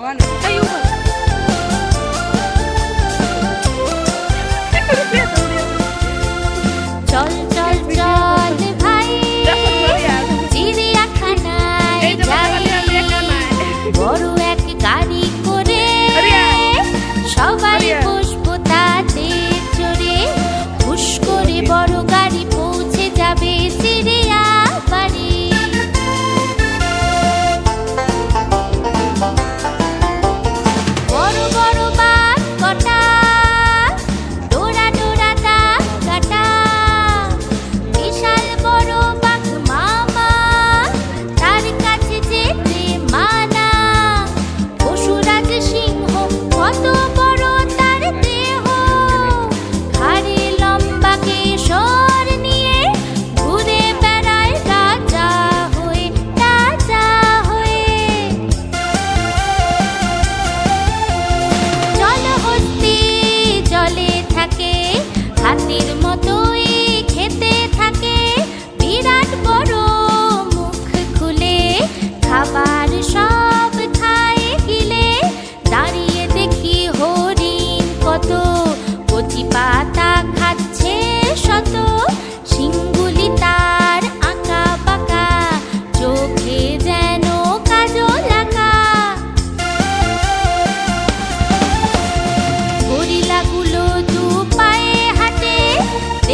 Hey you.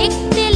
take the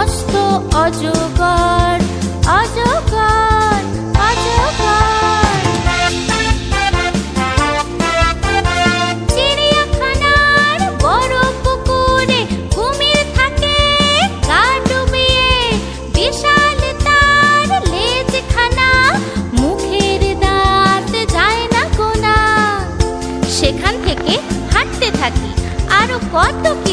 মস্ত অজগর অজগর অজগর। চিড়িয়াখানার বড় পুকুরে কুমির থাকে গা ডুবিয়ে বিশাল তার লেজখানা মুখের দাঁত যায় না গোনা। সেখান থেকে হাঁটতে থাকি, আরও কত কি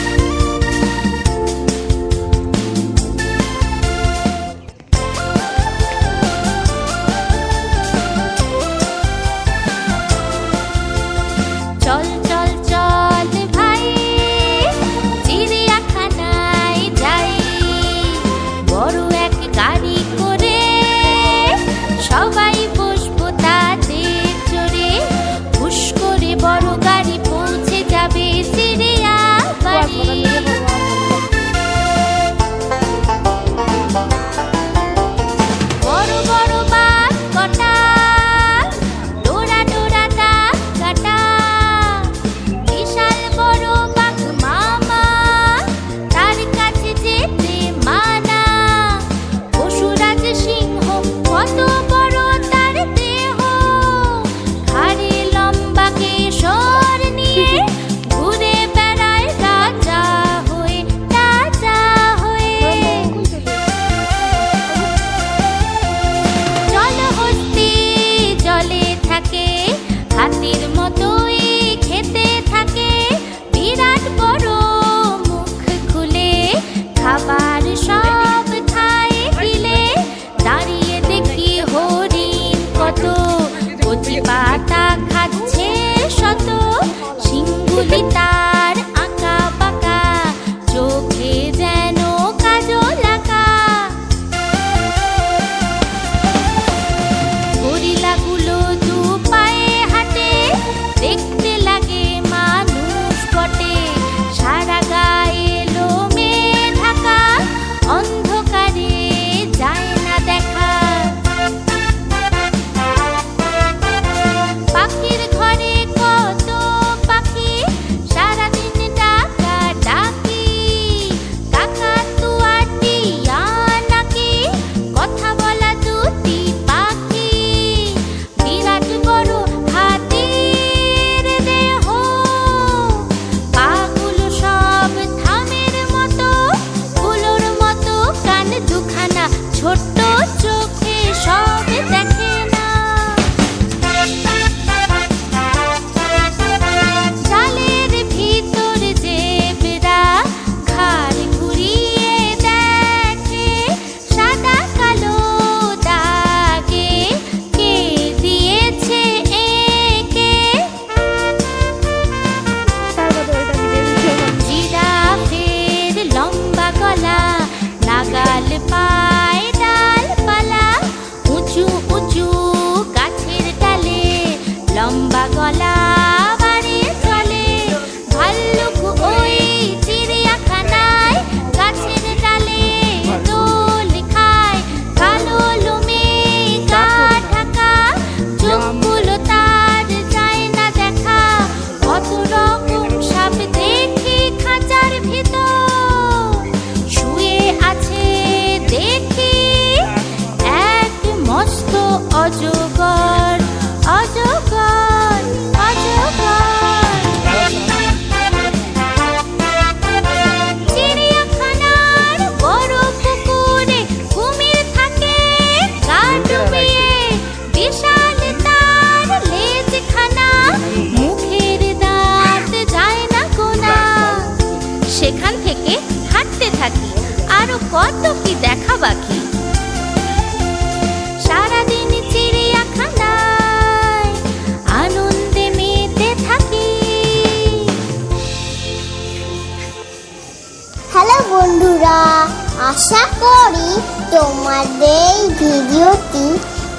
আশা করি তোমাদের ভিডিওটি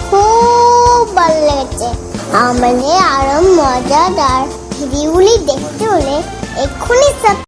খুব ভালো লেগেছে। আমাদের আরও মজাদার ভিডিওগুলি দেখতে হলে এক্ষুনি